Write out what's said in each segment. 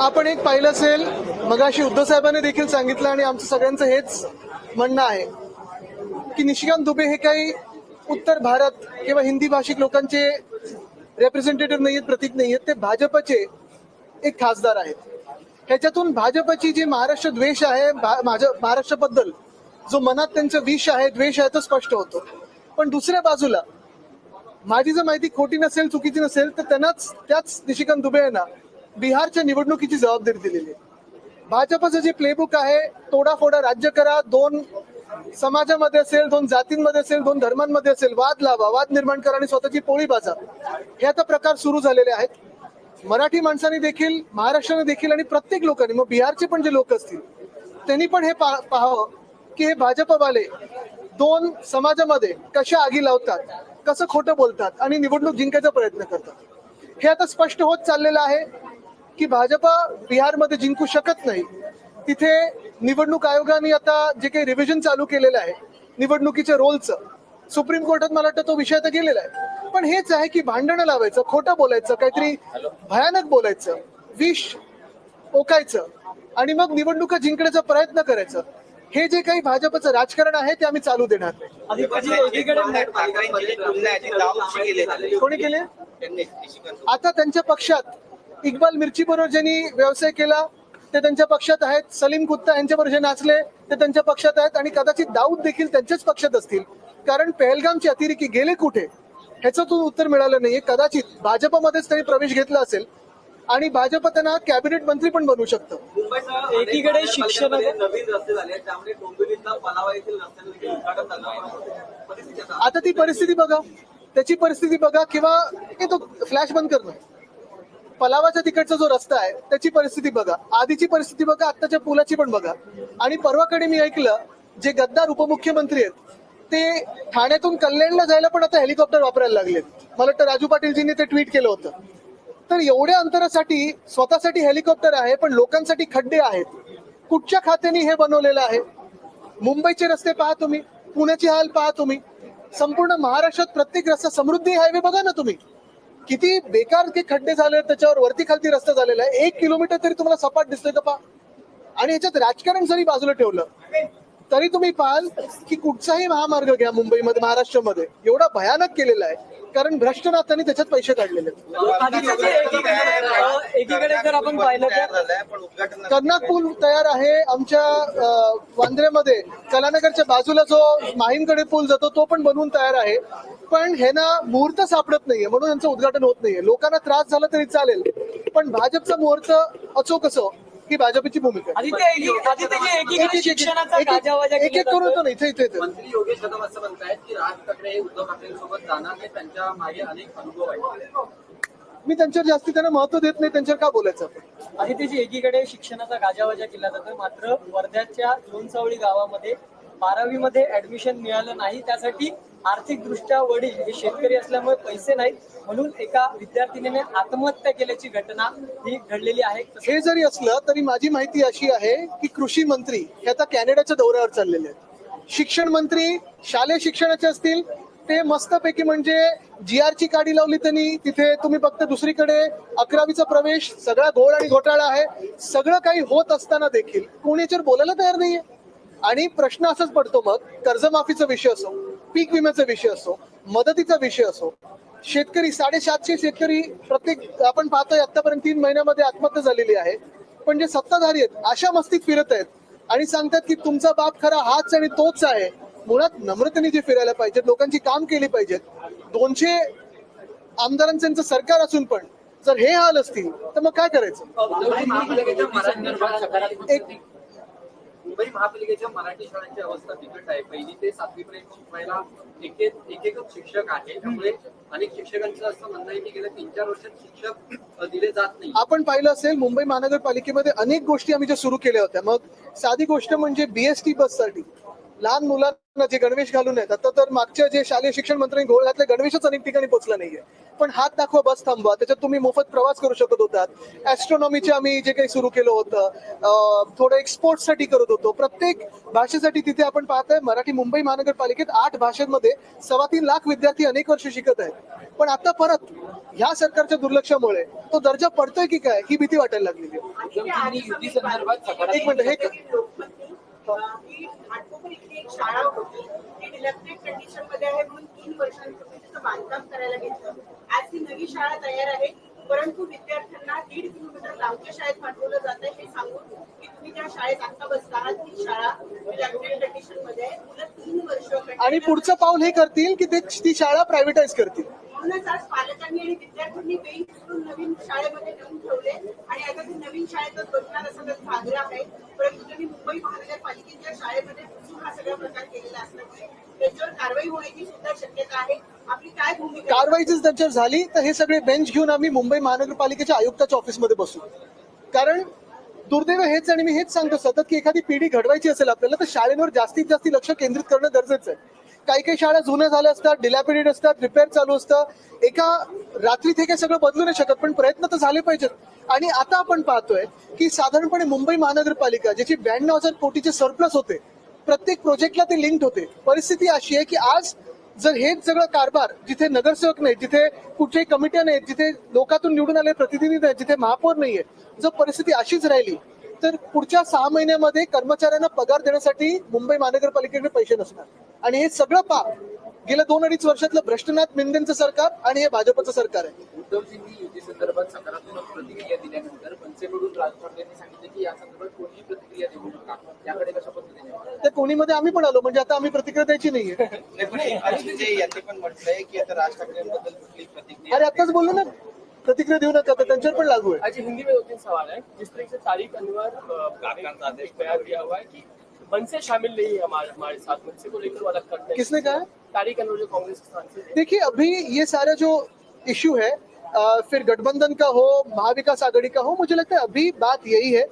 आपण एक पाहिलं असेल मगाशी उद्धव साहेबांनी देखील सांगितलं आणि आमचं सगळ्यांचं हेच म्हणणं आहे की निशिकांत दुबे हे काही उत्तर भारत किंवा हिंदी भाषिक लोकांचे रेप्रेझेंटेटिव्ह नाही आहेत प्रतीक नाही आहेत ते भाजपचे एक खासदार आहेत. ह्याच्यातून भाजपची जी महाराष्ट्र द्वेष आहे भा- माझ्या महाराष्ट्राबद्दल जो मनात त्यांचं विष आहे द्वेष आहे तो स्पष्ट होतो. पण दुसऱ्या बाजूला माझी जर माहिती खोटी नसेल चुकीची नसेल तर त्यांनाच त्याच निशिकांत दुबे यांना बिहारच्या निवडणुकीची जबाबदारी दिलेली आहे. भाजपचं जे प्लेबुक आहे तोडाफोडा राज्य करा दोन समाजामध्ये असेल दोन जातींमध्ये असेल दोन धर्मांमध्ये असेल वाद लावा वाद निर्माण करा आणि स्वतःची पोळी बाजा हे आता प्रकार सुरू झालेले आहेत. मराठी माणसांनी देखील महाराष्ट्राने देखील आणि प्रत्येक लोकांनी मग बिहारचे पण जे लोक असतील त्यांनी पण हे पा- पाहावं की हे भाजपवाले दोन समाजामध्ये कशा आगी लावतात कसं खोटं बोलतात आणि निवडणूक जिंकायचा प्रयत्न करतात. हे आता स्पष्ट होत चाललेलं आहे. की भाजप बिहारमध्ये जिंकू शकत नाही. तिथे निवडणूक आयोगाने आता जे काही रिव्हिजन चालू केलेलं आहे निवडणुकीच्या रोलचं सुप्रीम कोर्टात मला वाटतं तो विषय आता गेलेला आहे. पण हेच आहे की भांडणं लावायचं खोटं बोलायचं काहीतरी भयानक बोलायचं विष ओकायचं आणि मग निवडणुका जिंकण्याचा प्रयत्न करायचं. हे जे काही भाजपचं राजकारण आहे ते आम्ही चालू देणार. कोणी केले? आता त्यांच्या पक्षात इक्बाल मिर्ची बरोबर ज्यांनी व्यवसाय केला ते त्यांच्या पक्षात आहेत. सलीम कुत्ता यांच्याबरोबर जे नाचले ते त्यांच्या पक्षात आहेत. आणि कदाचित दाऊद देखील त्यांच्याच पक्षात असतील. कारण पहलगामचे अतिरेकी गेले कुठे? ह्याचं तू उत्तर मिळालं नाहीये. कदाचित भाजपमध्येच त्यांनी प्रवेश घेतला असेल. आणि भाजप त्यांना कॅबिनेट मंत्री पण बनवू शकतं. एकीकडे शिक्षण आता ती परिस्थिती बघा. त्याची परिस्थिती बघा किंवा हे तो फ्लॅश बंद करणं. पलावाच्या तिकडचा जो रस्ता आहे त्याची परिस्थिती बघा. आधीची परिस्थिती बघा आत्ताच्या पुलाची पण बघा. आणि परवाकडे मी ऐकलं जे गद्दार उपमुख्यमंत्री आहेत ते ठाण्यातून कल्याणला जायला पण आता हेलिकॉप्टर वापरायला लागलेत. मला वाटतं राजू पाटीलजींनी ते ट्विट केलं होतं. तर एवढ्या अंतरासाठी स्वतःसाठी हेलिकॉप्टर आहे पण लोकांसाठी खड्डे आहेत. कुठच्या खात्याने हे बनवलेलं आहे? मुंबईचे रस्ते पहा तुम्ही पुण्याचे हाल पहा तुम्ही. संपूर्ण महाराष्ट्रात प्रत्येक रस्ता समृद्धी हायवे बघा ना तुम्ही. किती बेकार ते खड्डे झाले त्याच्यावर वरती खालती रस्ता झालेला आहे. एक किलोमीटर तरी तुम्हाला सपाट दिसतोय का पहा आणि ह्याच्यात राजकारण जरी बाजूला ठेवलं तरी तुम्ही पाहाल की कुठचाही महामार्ग घ्या मुंबईमध्ये महाराष्ट्रामध्ये एवढा भयानक केलेला आहे. कारण भ्रष्टनाथांनी त्याच्यात पैसे काढलेले. एकीकडे जर आपण पाहिलं तर कर्नाक पूल तयार आहे. आमच्या अ, वांद्र्यामध्ये कलानगरच्या बाजूला जो माहीमकडे पूल जातो तो पण बनवून तयार आहे. पण हे ना मुहूर्त सापडत नाहीये म्हणून यांचं उद्घाटन होत नाहीये. लोकांना त्रास झाला तरी चालेल. पण भाजपचा मुहूर्त असो कसो ही भाजपची भूमिका आहे. एकी- एक- करून. येतो ना इथे इथे इथे मंत्री योगेश कदम असं म्हणतायत की राज ठाकरे हे उद्धव ठाकरेंसोबत जाणार नाही त्यांच्या मागे अनेक अनुभव आहेत मी त्यांच्यावर जास्ती त्यांना महत्त्व देत नाही त्यांच्यावर का बोलायचं आपण आदित्यजी एकीकडे शिक्षणाचा गाजावाजा केला जातो मात्र वर्ध्याच्या लोणसावळी गावामध्ये बारावी मध्ये ऍडमिशन मिळालं नाही. त्यासाठी आर्थिक दृष्ट्या वडील हे शेतकरी असल्यामुळे पैसे नाहीत. म्हणून एका विद्यार्थिनीने आत्महत्या केल्याची घटना ही घडलेली आहे. हे जरी असलं तरी माझी माहिती अशी आहे की कृषी मंत्री हे आता कॅनडाच्या दौऱ्यावर चाललेले आहेत. शिक्षण मंत्री शालेय शिक्षणाचे असतील ते मस्तपैकी म्हणजे जी ची काडी लावली त्यांनी. तिथे तुम्ही फक्त दुसरीकडे अकरावीचा प्रवेश सगळा घोळ आणि घोटाळा आहे. सगळं काही होत असताना देखील कोणी याच्यावर बोलायला तयार नाहीये. आणि प्रश्न असाच पडतो मग कर्जमाफीचा विषय असो पीक विम्याचा विषय असो मदतीचा विषय असो शेतकरी साडेसातशे शेतकरी प्रत्येक आपण पाहतोय आतापर्यंत तीन महिन्यामध्ये आत्महत्या झालेली आहे. पण जे सत्ताधारी आहेत अशा मस्तीत फिरत आहेत आणि सांगतात की तुमचा बाप खरा हाच आणि तोच आहे. मुळात नम्रतेने जे फिरायला पाहिजेत लोकांची काम केली पाहिजेत. दोनशे आमदारांचं सरकार असून पण जर हे हाल असतील तर मग काय करायचं? एक मुंबई महापालिकेच्या मराठी शाळांची अवस्था बिकट आहे. पहिली ते सातवी पर्यंत शिकवायला एक एक एकच शिक्षक आहे. त्यामुळे अनेक शिक्षकांचं असं म्हणणं आहे की गेल्या तीन चार वर्षात शिक्षक दिले जात नाही. आपण पाहिलं असेल मुंबई महानगरपालिकेमध्ये अनेक गोष्टी आम्ही ज्या सुरू केल्या होत्या. मग साधी गोष्ट म्हणजे बीएसटी बससाठी लहान मुलांना जे गणवेश घालून आहेत आता तर मागच्या जे शालेय शिक्षण मंत्र्यांनी घोळ घातले गणवेशच अनेक ठिकाणी पोहोचला नाहीये. पण हात दाखवा बस थांबवा. त्याच्यात तुम्ही मोफत प्रवास करू शकत होतात. ऍस्ट्रॉनॉमीचे आम्ही जे काही सुरू केलं होतं थोडं एक्सपोर्टसाठी करत होतो. प्रत्येक भाषेसाठी तिथे आपण पाहताय मराठी मुंबई महानगरपालिकेत आठ भाषांमध्ये सव्वा तीन लाख विद्यार्थी अनेक वर्ष शिकत आहेत. पण आता परत ह्या सरकारच्या दुर्लक्षामुळे तो दर्जा पडतोय की काय ही भीती वाटायला लागलेली आहे. एक मिनिट हे घाटकोपर इथली एक शाळा होती ती डिलेक्टेड कंडिशनमध्ये आहे म्हणून तीन वर्षांपूर्वी तिचं बांधकाम करायला घेतलं आज ती नवी शाळा तयार आहे परंतु विद्यार्थ्यांना दीड किलोमीटर लांबच्या शाळेत पाठवलं जात आहे हे सांगून की तुम्ही त्या शाळेत आता बसता आहात ती शाळा डिलेक्टेड कंडिशनमध्ये आहे मुलं तीन वर्ष आणि पुढचं पाऊल हे करतील की ते ती शाळा प्रायव्हेटाईज करतील. म्हणूनच आज पालकांनी आणि विद्यार्थ्यांनी पेन करून नवीन शाळेमध्ये नेऊन ठेवले आणि आता ते नवीन शाळेतच बसणार असं त्यांचा आग्रह आहे. परंतु त्यांनी मुंबई महानगरपालिकेच्या शाळेमध्ये घुसून हा सगळा प्रकार केलेला असल्यामुळे त्याच्यावर कारवाई होण्याची सुद्धा शक्यता आहे. आपली काय भूमिका? कारवाई जर त्यांच्यावर झाली तर हे सगळे बेंच घेऊन आम्ही मुंबई महानगरपालिकेच्या आयुक्ताच्या ऑफिसमध्ये बसू. कारण दुर्दैव हेच आणि मी हेच सांगतो सतत की एखादी पिढी घडवायची असेल आपल्याला तर शाळेवर जास्तीत जास्त लक्ष केंद्रित करणं गरजेचं आहे. काही काही शाळा जुन्या झाल्या असतात डिलॅपिडेट असतात रिपेअर चालू असतं. एका रात्रीत हे काही सगळं बदलू नाही शकत पण प्रयत्न तर झाले पाहिजेत. आणि आता आपण पाहतोय की साधारणपणे मुंबई महानगरपालिका ज्याची ब्याण्णव हजार कोटीचे सरप्लस होते प्रत्येक प्रोजेक्टला ते लिंक होते. परिस्थिती अशी आहे की आज जर हेच सगळं कारभार जिथे नगरसेवक नाही जिथे कुठच्याही कमिट्या नाहीत जिथे लोकातून निवडून आले प्रतिनिधी नाहीत जिथे महापौर नाहीये जर परिस्थिती अशीच राहिली तर पुढच्या सहा महिन्यामध्ये कर्मचाऱ्यांना पगार देण्यासाठी मुंबई महानगरपालिकेकडे पैसे नसणार. आणि हे सगळं पाप गेल्या दोन अडीच वर्षातलं भ्रष्टनाथ मिंदेंचं सरकार आणि हे भाजपचं सरकार आहे. उद्धवजींनी युती संदर्भात सकारात्मक प्रतिक्रिया दिल्यानंतर मनसेकडून राज ठाकरेंनी सांगितले की या संदर्भात कोणीही प्रतिक्रिया देऊ नका. याकडे कशा पद्धतीने? त्या कोणीमध्ये आम्ही पण आलो म्हणजे आता आम्ही प्रतिक्रिया द्यायची नाहीये. यांनी पण म्हटलंय की आता राज ठाकरेंबद्दल कुठली प्रतिक्रिया अरे आताच बोललो ना. प्रतिक्रिया देऊ नका तर त्यांच्यावर पण लागू आहे. आज हिंदी में दो तीन सवाल है जिस तरीके से तारिक अनवर अ, एक बयान दिया हुआ है कि मनसे शामिल नहीं है हमारे हमारे साथ मनसे को लेकर अलग करते हैं। किसने कहा? तारिक अनवर जो कांग्रेस के सांसद है। देखिए अभी ये सारा जो इश्यू है अ, फिर गठबंधन का हो महाविकास आघाड़ी का हो मुझे लगता है अभी बात यही है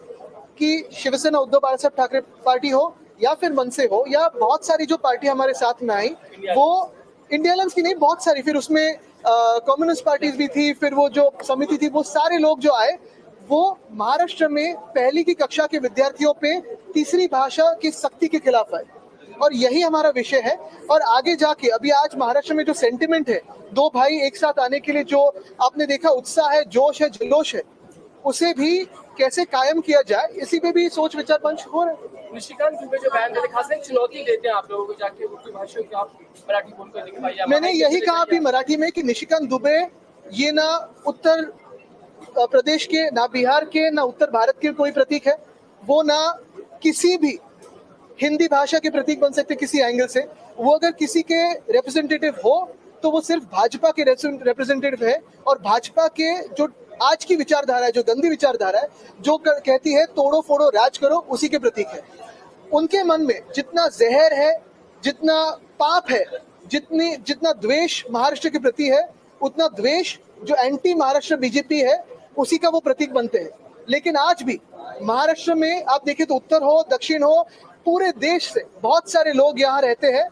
कि शिवसेना उद्धव बाला साहब ठाकरे पार्टी हो या फिर मनसे हो या बहुत सारी जो पार्टी हमारे साथ में आई वो इंडिया अलायंस की नहीं बहुत सारी। फिर उसमें कम्युनिस्ट पार्टीज़ भी थी फिर वो जो समिति थी वो सारे लोग जो आए वो महाराष्ट्र में पहली की कक्षा के विद्यार्थियों पे तीसरी भाषा की सख्ती के खिलाफ है और यही हमारा विषय है। और आगे जाके अभी आज महाराष्ट्र में जो सेंटिमेंट है दो भाई एक साथ आने के लिए जो आपने देखा उत्साह है जोश है जल्लोश है उसे भी कैसे कायम किया जाए इसी पे भी सोच विचार मंच हो रहा है। निशिकांत दुबे जो बयान देते खास चुनौती देते हैं आप लोगों को जाके उर्दू भाषा की आप मराठी मैंने यही कहा अभी मराठी में कि निशिकांत दुबे ये ना उत्तर प्रदेश के ना बिहार के ना उत्तर भारत के कोई प्रतीक है? वो ना किसी भी हिंदी भाषा के प्रतीक बन सकते किसी एंगल से। वो अगर किसी के रिप्रेजेंटेटिव हो तो वो सिर्फ़ भाजपा के रिप्रेजेंटेटिव है और भाजपा के जो आज की विचारधारा है जो गंदी विचारधारा है जो कर, कहती है तोड़ो फोड़ो राज करो उसी के प्रतीक है। उनके मन में जितना जहर है जितना पाप है जितनी जितना द्वेष महाराष्ट्र के प्रति है उतना द्वेष जो एंटी महाराष्ट्र बीजेपी है, उसी का वो प्रतीक बनते हैं। लेकिन आज भी महाराष्ट्र में आप देखिए तो उत्तर हो, दक्षिण हो, पूरे देश से बहुत सारे लोग यहाँ रहते हैं,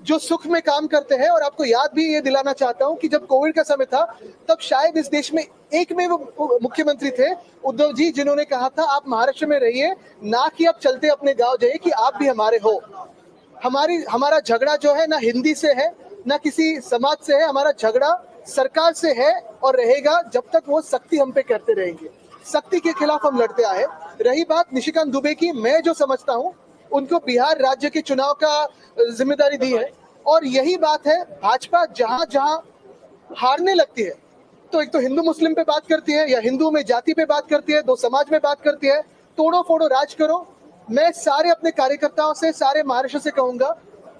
जो सुख में काम करते हैं। और आपको याद भी ये दिलाना चाहता हूँ कि जब कोविड का समय था, तब शायद इस देश में एक में वो मुख्यमंत्री थे, उद्धव जी, जिन्होंने कहा था, आप महाराष्ट्र में रहिए, ना कि आप चलते अपने गाँव जाइए कि आप भी हमारे हो। हमारी, हमारा झगड़ा जो है ना हिंदी से है, ना किसी समाज से है। हमारा झगड़ा सरकार से है और रहेगा जब तक वो सख्ती हम पे करते रहेंगे। सख्ती के खिलाफ हम लड़ते आए रही बात निशिकांत दुबे की, मैं जो समझता हूँ, उनको बिहार राज्य के चुनाव का ज़िम्मेदारी दी है। और यही बात है, भाजपा जहाँ जहाँ हारने लगती है तो एक तो हिंदू मुस्लिम पे बात करती है, या हिंदू में जाति पे बात करती है, दो समाज में बात करती है तोड़ो फोड़ो राज करो। मैं सारे अपने कार्यकर्ताओं से, सारे महाराष्ट्र से कहूँगा,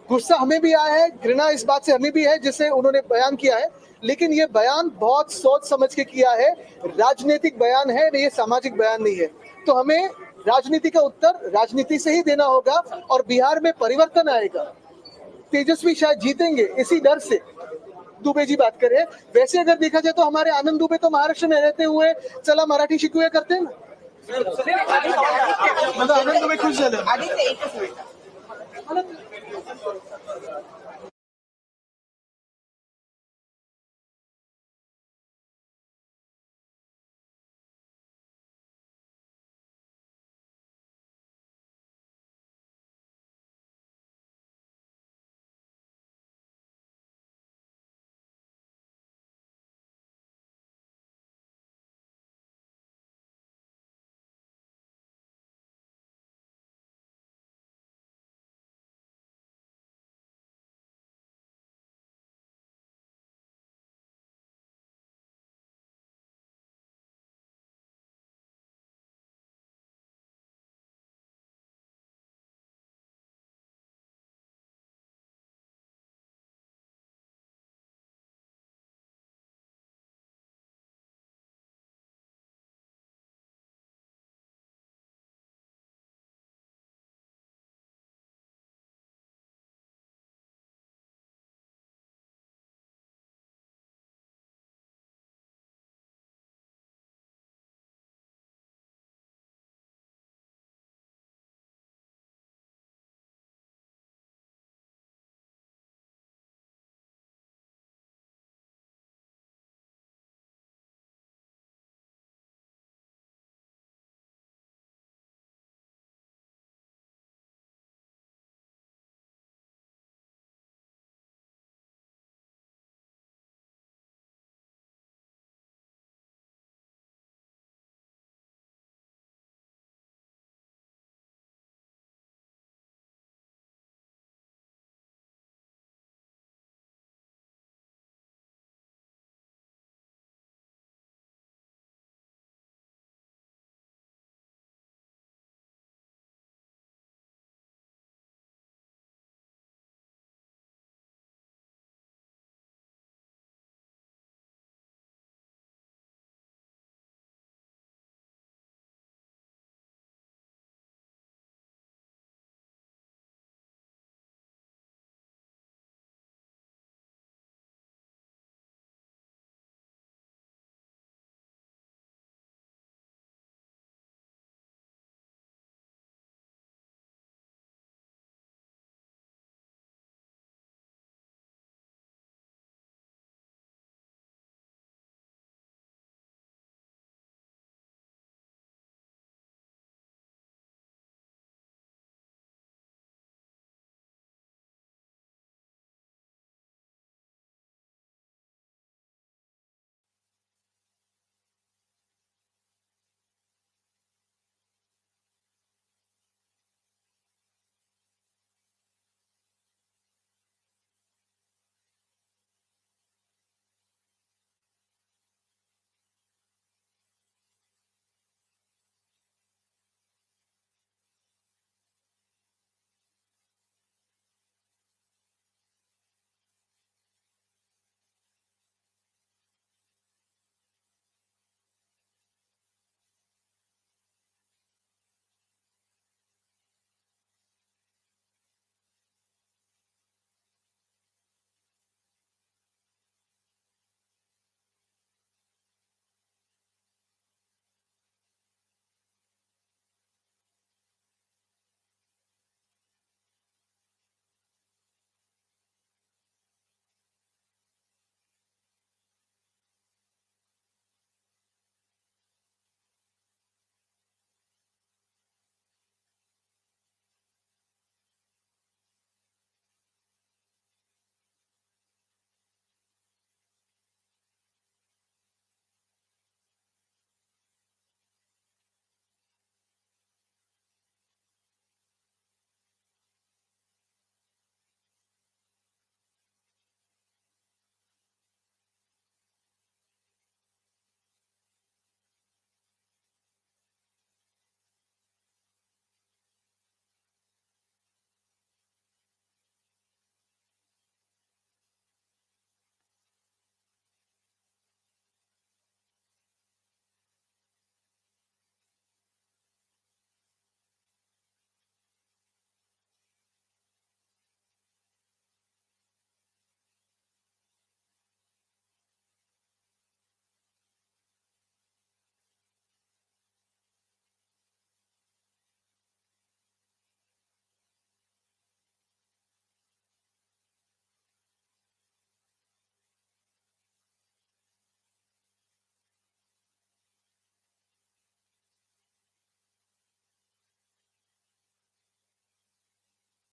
गुस्सा हमें भी आया है, घृणा इस बात से हमें भी है, जिसे उन्होंने बयान किया है लेकिन ये बयान बहुत सोच समझ के किया है। राजनीतिक बयान है ये सामाजिक बयान नहीं है। तो हमें राजनीति का उत्तर राजनीति से ही देना होगा और बिहार में परिवर्तन आएगा। तेजस्वी शायद जीतेंगे इसी डर से। दुबे जी बात करें वैसे अगर देखा जाए तो हमारे आनंद दुबे तो महाराष्ट्र में रहते हुए चला मराठी शिकूया करते हैं ना? मतलब आनंद दुबे खुश झाले.